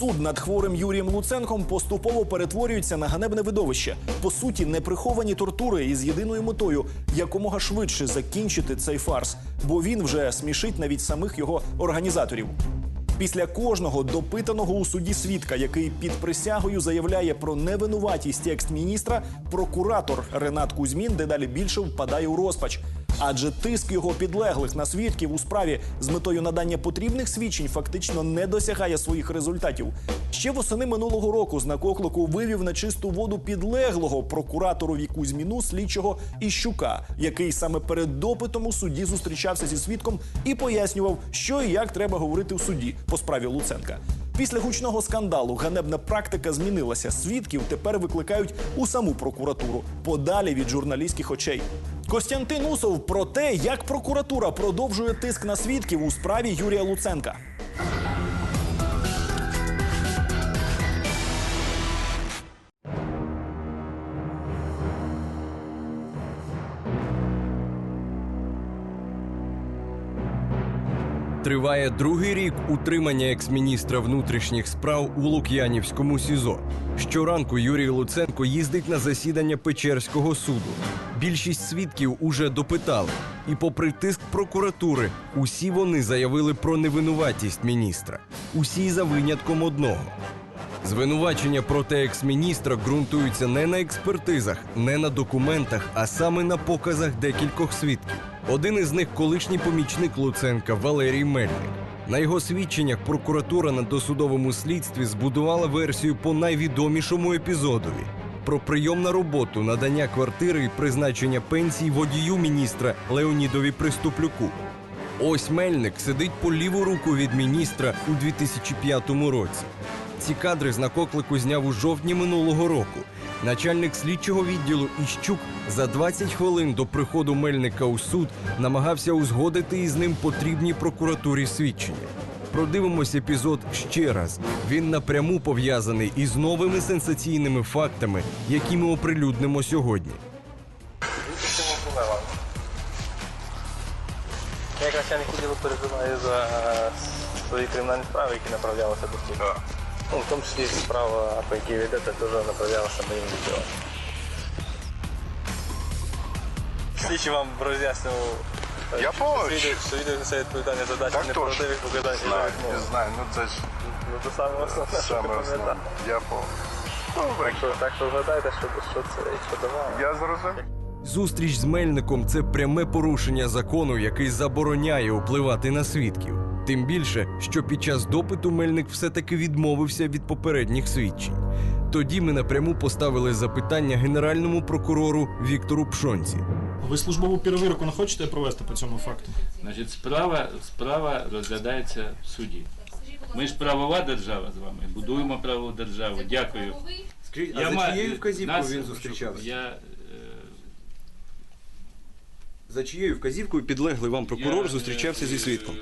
Суд над хворим Юрієм Луценком поступово перетворюється на ганебне видовище. По суті, неприховані тортури із єдиною метою якомога швидше закінчити цей фарс, бо він вже смішить навіть самих його організаторів. Після кожного допитаного у суді свідка, який під присягою заявляє про невинуватість екс-міністра, прокуратор Ренат Кузьмін дедалі більше впадає у розпач. Адже тиск його підлеглих на свідків у справі з метою надання потрібних свідчень фактично не досягає своїх результатів. Ще восени минулого року знак оклику вивів на чисту воду підлеглого прокураторові Кузьміну слідчого Іщука, який саме перед допитом у суді зустрічався зі свідком і пояснював, що і як треба говорити в суді по справі Луценка. Після гучного скандалу ганебна практика змінилася. Свідків тепер викликають у саму прокуратуру подалі від журналістських очей. Костянтин Усов про те, як прокуратура продовжує тиск на свідків у справі Юрія Луценка. Триває другий рік утримання екс-міністра внутрішніх справ у Лук'янівському СІЗО. Щоранку Юрій Луценко їздить на засідання Печерського суду. Більшість свідків уже допитали, і, попри тиск прокуратури, усі вони заявили про невинуватість міністра. Усі за винятком одного. Звинувачення проти екс-міністра ґрунтуються не на експертизах, не на документах, а саме на показах декількох свідків. Один із них колишній помічник Луценка Валерій Мельник. На його свідченнях прокуратура на досудовому слідстві збудувала версію по найвідомішому епізодові про прийом на роботу, надання квартири і призначення пенсій водію міністра Леонідові Приступлюку. Ось Мельник сидить по ліву руку від міністра у 2005 році. Ці кадри знак оклику зняв у жовтні минулого року. Начальник слідчого відділу Іщук за 20 хвилин до приходу Мельника у суд намагався узгодити із ним потрібні прокуратурі свідчення. Продивимось епізод ще раз. Він напряму пов'язаний із новими сенсаційними фактами, які ми оприлюднимо сьогодні. Чому проблема? Я начальник відділу переживаю за свої кримінальні справи, які направлялися до суду. Ну, в тому числі справа, по якій ви йдете, теж направлялася моїм відділом. Слідчі вам роз'яснював, е, Я свідок- що відео несе відповідальність за дачу Так точно. неправдивих показань і Знаю, не знаю, ну це ж Ну, це саме основне, що саме основне. Я по. Так що, так що згадайте, що, що це і що давало. Я зрозумів. Зустріч з Мельником це пряме порушення закону, який забороняє впливати на свідків. Тим більше, що під час допиту Мельник все-таки відмовився від попередніх свідчень. Тоді ми напряму поставили запитання генеральному прокурору Віктору Пшонці. Ви службову перевірку не хочете провести по цьому факту? Значить, справа, справа розглядається в суді. Ми ж правова держава з вами, будуємо правову державу. Дякую. Скажіть, Я а за чиєю вказівкою нас- він зустрічався? Я, е, За чиєю вказівкою підлеглий вам прокурор я, зустрічався зі е, свідком?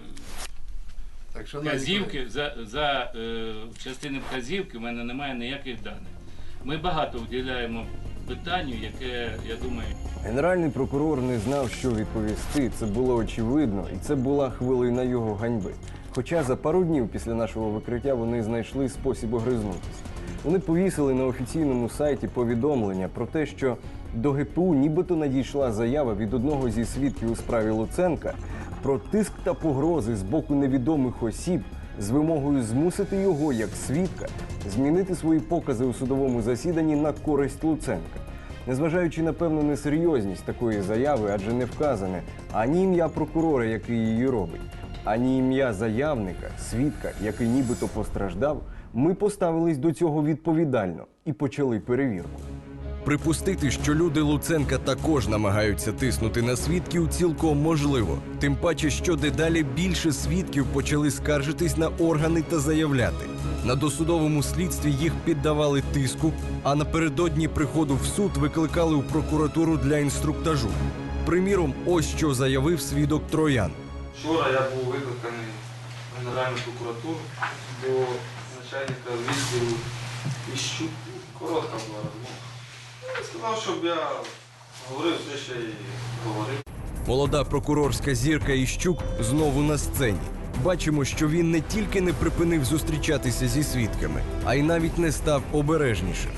Вказівки за, за е, частини вказівки в мене немає ніяких даних. Ми багато вділяємо питанню, яке, я думаю, Генеральний прокурор не знав, що відповісти. Це було очевидно, і це була хвилина його ганьби. Хоча за пару днів після нашого викриття вони знайшли спосіб огризнутися. Вони повісили на офіційному сайті повідомлення про те, що до ГПУ нібито надійшла заява від одного зі свідків у справі Луценка про тиск та погрози з боку невідомих осіб з вимогою змусити його як свідка змінити свої покази у судовому засіданні на користь Луценка. Незважаючи на певну несерйозність такої заяви, адже не вказане ані ім'я прокурора, який її робить, ані ім'я заявника, свідка, який нібито постраждав, ми поставились до цього відповідально і почали перевірку. Припустити, що люди Луценка також намагаються тиснути на свідків, цілком можливо. Тим паче, що дедалі більше свідків почали скаржитись на органи та заявляти. На досудовому слідстві їх піддавали тиску, а напередодні приходу в суд викликали у прокуратуру для інструктажу. Приміром, ось що заявив свідок Троян. Вчора я був викликаний в Генеральну прокуратуру до начальника відділу Іщук. Коротка була розмова. Сказав, щоб я говорив все, що і говорив. Молода прокурорська зірка Іщук знову на сцені. бачимо, що він не тільки не припинив зустрічатися зі свідками, а й навіть не став обережнішим.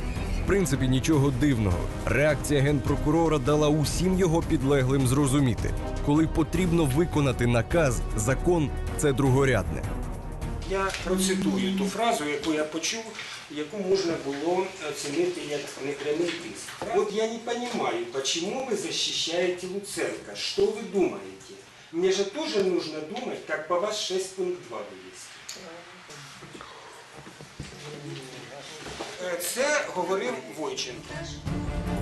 В принципі, нічого дивного. Реакція генпрокурора дала усім його підлеглим зрозуміти, коли потрібно виконати наказ, закон це другорядне. Я процитую ту фразу, яку я почув, яку можна було оцінити як непрямий тиск. От я не понимаю, почему вы защищаете Луценко? Что вы думаете? Мне же тоже нужно думать, как по вас 6 пункт 2 вывести. Е, Це говорив Войченко.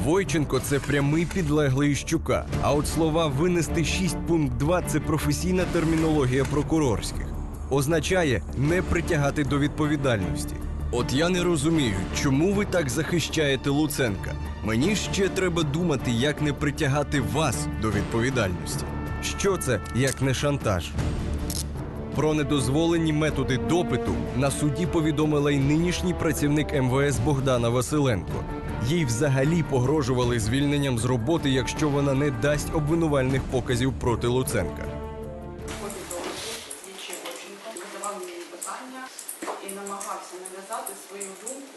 Войченко це прямий підлеглий Іщука. А от слова винести 6 пункт 2 це професійна термінологія прокурорських. Означає не притягати до відповідальності. От я не розумію, чому ви так захищаєте Луценка. Мені ще треба думати, як не притягати вас до відповідальності. Що це, як не шантаж? Про недозволені методи допиту на суді повідомила й нинішній працівник МВС Богдана Василенко. Їй взагалі погрожували звільненням з роботи, якщо вона не дасть обвинувальних показів проти Луценка. повідомив слідчий Вовченко, задавав мені питання і намагався нав'язати свою думку.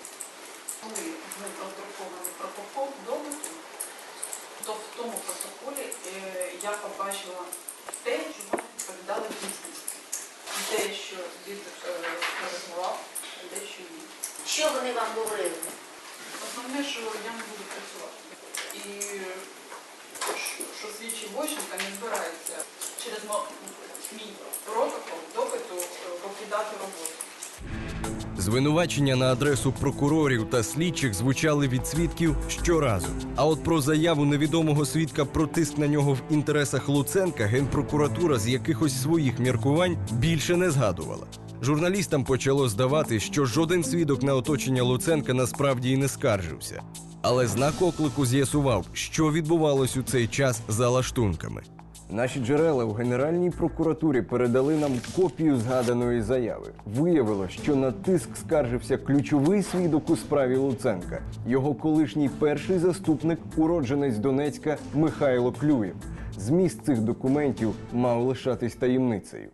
Коли ми роздрукований протокол допиту, то в тому протоколі е, я побачила те, чого відповідали дійсності. Дещо він е, коригував, дещо ні. Що вони вам говорили? Основне, що я не буду працювати. І що- що слідчий Войченко не збирається через мій протокол допиту е, покидати роботу. Звинувачення на адресу прокурорів та слідчих звучали від свідків щоразу. А от про заяву невідомого свідка про тиск на нього в інтересах Луценка генпрокуратура з якихось своїх міркувань більше не згадувала. Журналістам почало здавати, що жоден свідок на оточення Луценка насправді і не скаржився. Але знак оклику з'ясував, що відбувалось у цей час за лаштунками. Наші джерела в Генеральній прокуратурі передали нам копію згаданої заяви. Виявилось, що на тиск скаржився ключовий свідок у справі Луценка, його колишній перший заступник, уродженець Донецька Михайло Клюєв. Зміст цих документів мав лишатись таємницею.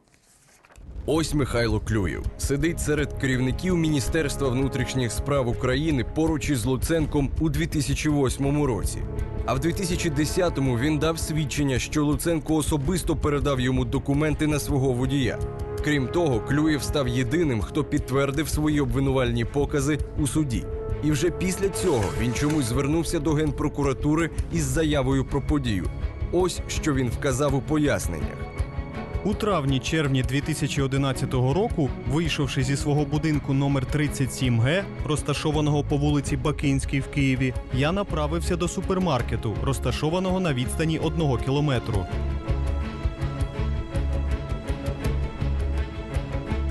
Ось Михайло Клюєв сидить серед керівників Міністерства внутрішніх справ України поруч із Луценком у 2008 році. А в 2010-му він дав свідчення, що Луценко особисто передав йому документи на свого водія. Крім того, Клюєв став єдиним, хто підтвердив свої обвинувальні покази у суді. І вже після цього він чомусь звернувся до генпрокуратури із заявою про подію. Ось що він вказав у поясненнях. У травні-червні 2011 року, вийшовши зі свого будинку номер 37Г, розташованого по вулиці Бакинській в Києві, я направився до супермаркету, розташованого на відстані одного кілометру.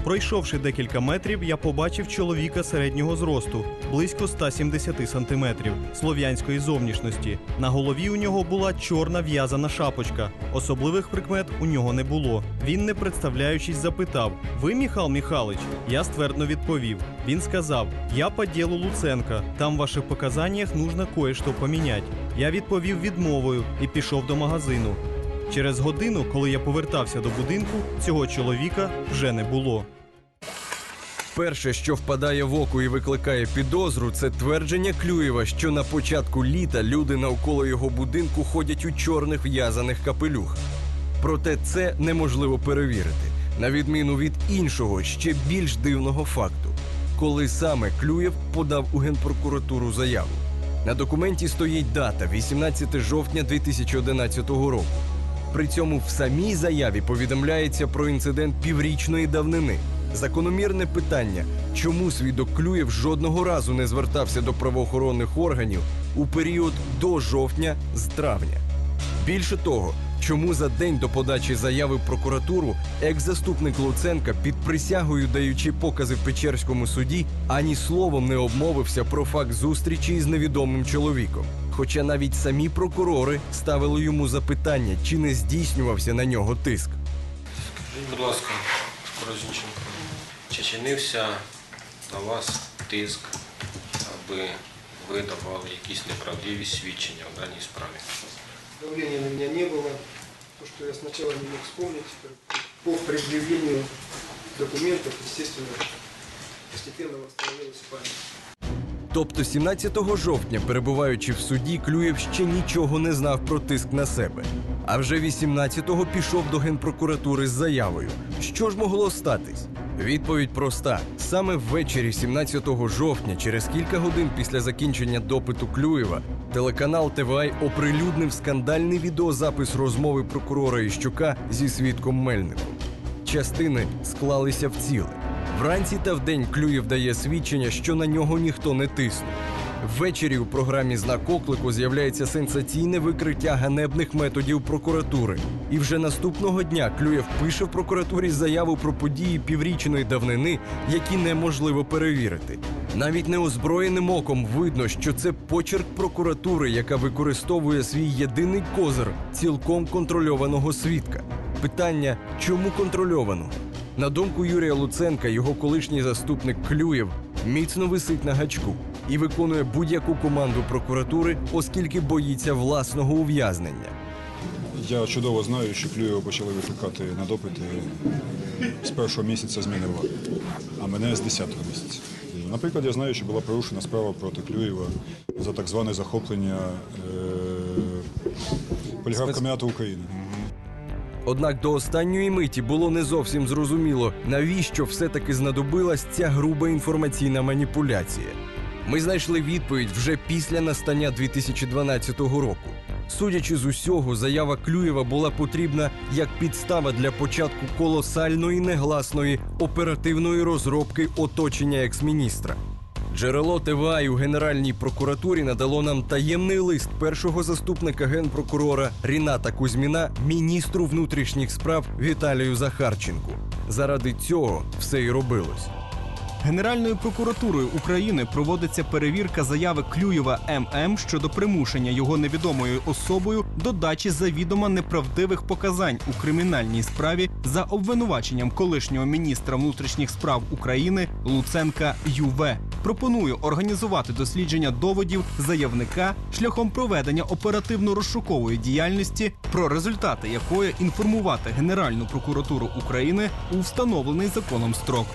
Пройшовши декілька метрів, я побачив чоловіка середнього зросту, близько 170 сантиметрів, слов'янської зовнішності. На голові у нього була чорна в'язана шапочка. Особливих прикмет у нього не було. Він, не представляючись, запитав: Ви Міхал Михалич? Я ствердно відповів. Він сказав: Я по ділу Луценка. Там в ваших показаннях нужно кое-що помінять. Я відповів відмовою і пішов до магазину. Через годину, коли я повертався до будинку, цього чоловіка вже не було. Перше, що впадає в око і викликає підозру, це твердження Клюєва, що на початку літа люди навколо його будинку ходять у чорних в'язаних капелюхах. Проте це неможливо перевірити, на відміну від іншого, ще більш дивного факту, коли саме Клюєв подав у генпрокуратуру заяву. На документі стоїть дата 18 жовтня 2011 року. При цьому в самій заяві повідомляється про інцидент піврічної давнини. Закономірне питання, чому свідок Клюєв жодного разу не звертався до правоохоронних органів у період до жовтня з травня. Більше того, чому за день до подачі заяви в прокуратуру екс-заступник Луценка під присягою даючи покази в Печерському суді, ані словом не обмовився про факт зустрічі із невідомим чоловіком. Хоча навіть самі прокурори ставили йому запитання, чи не здійснювався на нього тиск. Будь ласка, Розінченко, чи чинився на вас тиск, аби ви давали якісь неправдиві свідчення в даній справі? Давления на меня не было. То, что я сначала не мог вспомнить, по предъявлению документов, естественно, постепенно восстановилась память. Тобто 17 жовтня, перебуваючи в суді, Клюєв ще нічого не знав про тиск на себе. А вже 18-го пішов до генпрокуратури з заявою. Що ж могло статись? Відповідь проста: саме ввечері 17 жовтня, через кілька годин після закінчення допиту Клюєва, телеканал ТВАЙ оприлюднив скандальний відеозапис розмови прокурора Іщука зі свідком Мельником. Частини склалися в ціле. Вранці та вдень Клюєв дає свідчення, що на нього ніхто не тиснув. Ввечері у програмі Знак оклику з'являється сенсаційне викриття ганебних методів прокуратури. І вже наступного дня Клюєв пише в прокуратурі заяву про події піврічної давнини, які неможливо перевірити. Навіть неозброєним оком видно, що це почерк прокуратури, яка використовує свій єдиний козир цілком контрольованого свідка. Питання чому контрольованого? На думку Юрія Луценка, його колишній заступник Клюєв міцно висить на гачку і виконує будь-яку команду прокуратури, оскільки боїться власного ув'язнення. Я чудово знаю, що Клюєва почали викликати на допити з першого місяця зміни влади, а мене з 10-го місяця. Наприклад, я знаю, що була порушена справа проти Клюєва за так зване захоплення е- поліграфкоміату України. Однак до останньої миті було не зовсім зрозуміло, навіщо все-таки знадобилась ця груба інформаційна маніпуляція. Ми знайшли відповідь вже після настання 2012 року. Судячи з усього, заява Клюєва була потрібна як підстава для початку колосальної негласної оперативної розробки оточення екс-міністра. Джерело ТВА у Генеральній прокуратурі надало нам таємний лист першого заступника генпрокурора Ріната Кузьміна міністру внутрішніх справ Віталію Захарченку. Заради цього все і робилось. Генеральною прокуратурою України проводиться перевірка заяви Клюєва ММ щодо примушення його невідомою особою до дачі завідомо неправдивих показань у кримінальній справі за обвинуваченням колишнього міністра внутрішніх справ України Луценка ЮВ. Пропоную організувати дослідження доводів заявника шляхом проведення оперативно-розшукової діяльності, про результати якої інформувати Генеральну прокуратуру України у встановлений законом строк.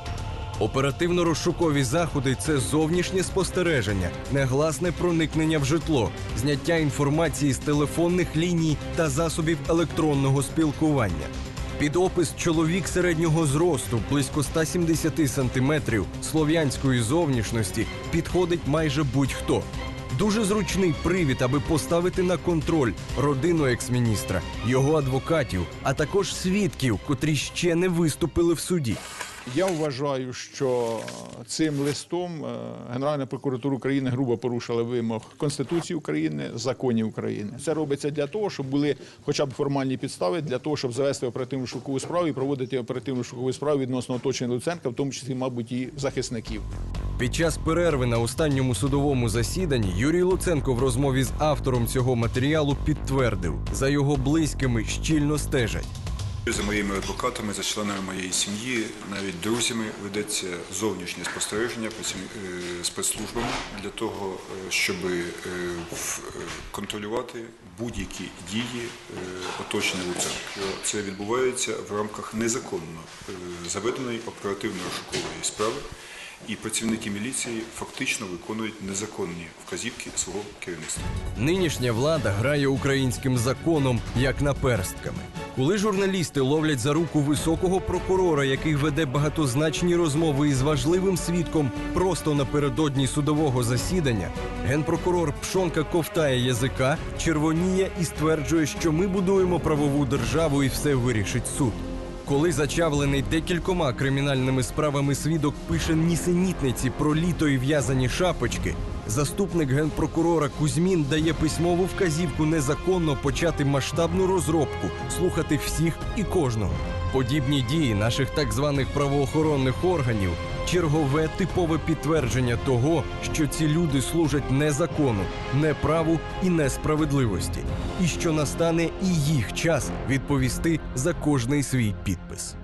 Оперативно-розшукові заходи це зовнішнє спостереження, негласне проникнення в житло, зняття інформації з телефонних ліній та засобів електронного спілкування. Під опис чоловік середнього зросту, близько 170 сантиметрів, слов'янської зовнішності підходить майже будь-хто. Дуже зручний привід, аби поставити на контроль родину екс-міністра, його адвокатів, а також свідків, котрі ще не виступили в суді. Я вважаю, що цим листом е, Генеральна прокуратура України грубо порушила вимог Конституції України, законів України. Це робиться для того, щоб були хоча б формальні підстави для того, щоб завести оперативну шукову справу і проводити оперативну шукову справу відносно оточення Луценка, в тому числі, мабуть, і захисників. Під час перерви на останньому судовому засіданні Юрій Луценко в розмові з автором цього матеріалу підтвердив, за його близькими щільно стежать. За моїми адвокатами, за членами моєї сім'ї, навіть друзями ведеться зовнішнє спостереження е, спецслужбами для того, е, щоб е, контролювати будь-які дії оточення Луценка. Це відбувається в рамках незаконно заведеної оперативно-розшукової справи, і працівники міліції фактично виконують незаконні вказівки свого керівництва. Нинішня влада грає українським законом як наперстками. Коли журналісти ловлять за руку високого прокурора, який веде багатозначні розмови із важливим свідком просто напередодні судового засідання, генпрокурор Пшонка ковтає язика, червоніє і стверджує, що ми будуємо правову державу і все вирішить суд. Коли зачавлений декількома кримінальними справами свідок пише нісенітниці про літо і в'язані шапочки, заступник генпрокурора Кузьмін дає письмову вказівку незаконно почати масштабну розробку, слухати всіх і кожного. Подібні дії наших так званих правоохоронних органів чергове типове підтвердження того, що ці люди служать не закону, не праву і не справедливості, і що настане і їх час відповісти за кожний свій підпис.